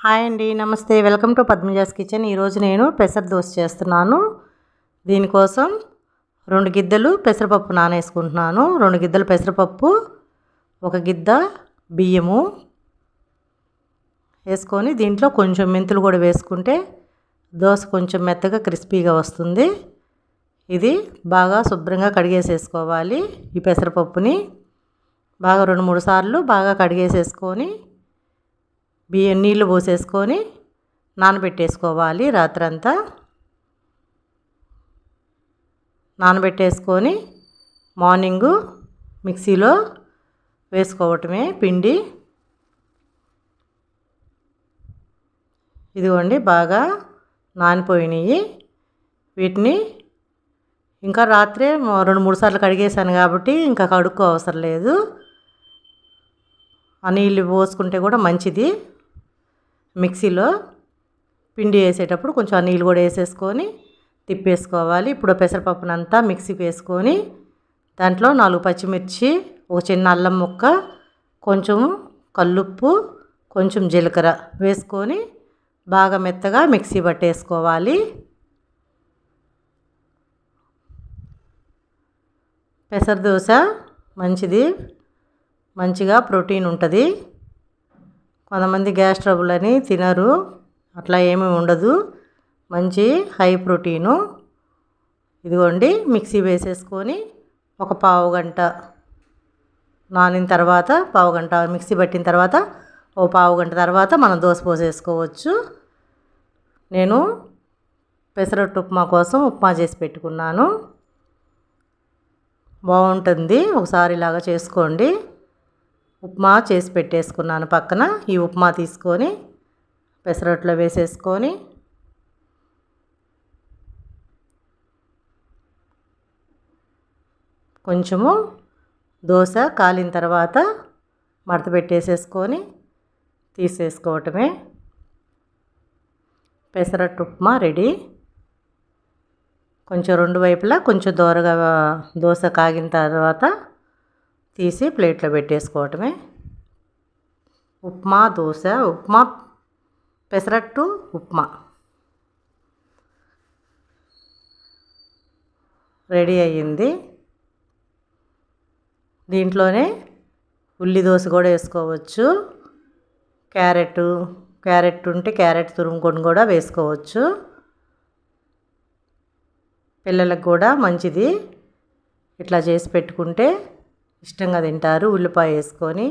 Hi అండి నమస్తే. Welcome to Padmaja's kitchen. ఈరోజు నేను పెసర దోశ చేస్తున్నాను. దీనికోసం రెండు గిద్దలు పెసరపప్పు నానేసుకుంటున్నాను. రెండు గిద్దలు పెసరపప్పు ఒక గిద్ద బియ్యము వేసుకొని దీంట్లో కొంచెం మెంతులు కూడా వేసుకుంటే దోశ కొంచెం మెత్తగా క్రిస్పీగా వస్తుంది. ఇది బాగా శుభ్రంగా కడిగేసేసుకోవాలి ఈ పెసరపప్పుని. బాగా రెండు మూడు సార్లు బాగా కడిగేసేసుకొని బియ్యం నీళ్ళు పోసేసుకొని నానబెట్టేసుకోవాలి రాత్రంతా. నానబెట్టేసుకొని మార్నింగు మిక్సీలో వేసుకోవటమే పిండి. ఇదిగోండి బాగా నానిపోయినాయి. వీటిని ఇంకా రాత్రే రెండు మూడు సార్లు కడిగేసాను కాబట్టి ఇంకా కడుక్కో అవసరం లేదు. ఆ నీళ్ళు పోసుకుంటే కూడా మంచిది. మిక్సీలో పిండి వేసేటప్పుడు కొంచెం నీళ్ళు కూడా వేసేసుకొని తిప్పేసుకోవాలి. ఇప్పుడు పెసరపప్పునంతా మిక్సీకి వేసుకొని దాంట్లో నాలుగు పచ్చిమిర్చి ఒక చిన్న అల్లం ముక్క కొంచెం కల్లుప్పు కొంచెం జీలకర్ర వేసుకొని బాగా మెత్తగా మిక్సీ పట్టేసుకోవాలి. పెసర దోశ మంచిది మంచిగా ప్రోటీన్ ఉంటుంది. కొంతమంది గ్యాస్ ట్రబుల్ అని తినరు. అట్లా ఏమీ ఉండదు. మంచి హై ప్రోటీను. ఇదిగోండి మిక్సీ వేసేసుకొని ఒక పావు గంట నానిన తర్వాత పావు గంట మిక్సీ పట్టిన తర్వాత ఓ పావు గంట తర్వాత మనం దోశ పోసేసుకోవచ్చు. నేను పెసరట్టు ఉప్మా కోసం ఉప్మా చేసి పెట్టుకున్నాను. బాగుంటుంది. ఒకసారి ఇలాగా చేసుకోండి. ఉప్మా చేసి పెట్టేసుకున్నాను పక్కన. ఈ ఉప్మా తీసుకొని పెసరట్లో వేసేసుకొని కొంచెము దోశ కాలిన తర్వాత మడత పెట్టేసేసుకొని తీసేసుకోవటమే. పెసరట్టు ఉప్మా రెడీ. కొంచెం రెండు వైపులా కొంచెం దోరగా దోశ కాగిన తర్వాత తీసి ప్లేట్లో పెట్టేసుకోవటమే. ఉప్మా దోశ ఉప్మా పెసరట్టు ఉప్మా. రెడీ అయ్యింది. దీంట్లోనే ఉల్లి దోశ కూడా వేసుకోవచ్చు. క్యారెట్ క్యారెట్ ఉంటే క్యారెట్ తురుముకొని కూడా వేసుకోవచ్చు. పిల్లలకు కూడా మంచిది. ఇట్లా చేసి పెట్టుకుంటే ఇష్టంగా తింటారు. ఉల్లిపాయ వేసుకొని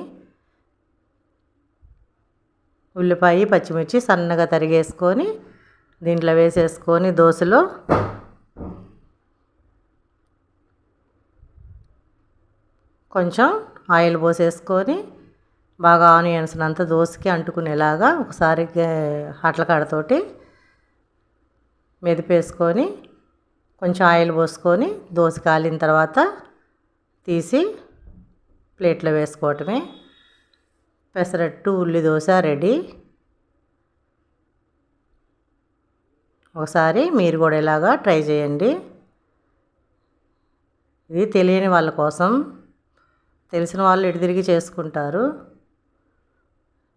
ఉల్లిపాయ పచ్చిమిర్చి సన్నగా తరిగేసుకొని దీంట్లో వేసేసుకొని దోశలో కొంచెం ఆయిల్ పోసేసుకొని బాగా ఆనియన్స్ అంతా దోశకి అంటుకునేలాగా ఒకసారి అట్ల కాడతోటి మెదిపేసుకొని కొంచెం ఆయిల్ పోసుకొని దోశ కాలిన తర్వాత తీసి ప్లేట్లో వేసుకోవటమే. పెసరట్టు ఉల్లి దోశ రెడీ. ఒకసారి మీరు కూడా ఇలాగా ట్రై చేయండి. ఇది తెలియని వాళ్ళ కోసం. తెలిసిన వాళ్ళు ఇటు తిరిగి చేసుకుంటారు.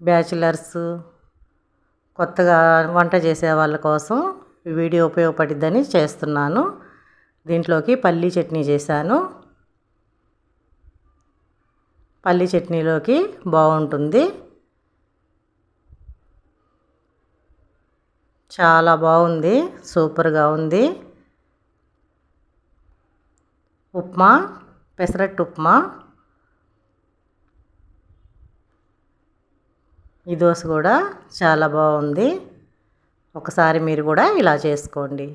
బ్యాచిలర్స్ కొత్తగా వంట చేసే వాళ్ళ కోసం వీడియో ఉపయోగపడిద్దని చేస్తున్నాను. దీంట్లోకి పల్లీ చట్నీ చేశాను. పల్లి చట్నీలోకి బాగుంటుంది. చాలా బాగుంది. సూపర్గా ఉంది. ఉప్మా పెసరట్టు ఉప్మా ఈ దోశ కూడా చాలా బాగుంది. ఒకసారి మీరు కూడా ఇలా చేసుకోండి.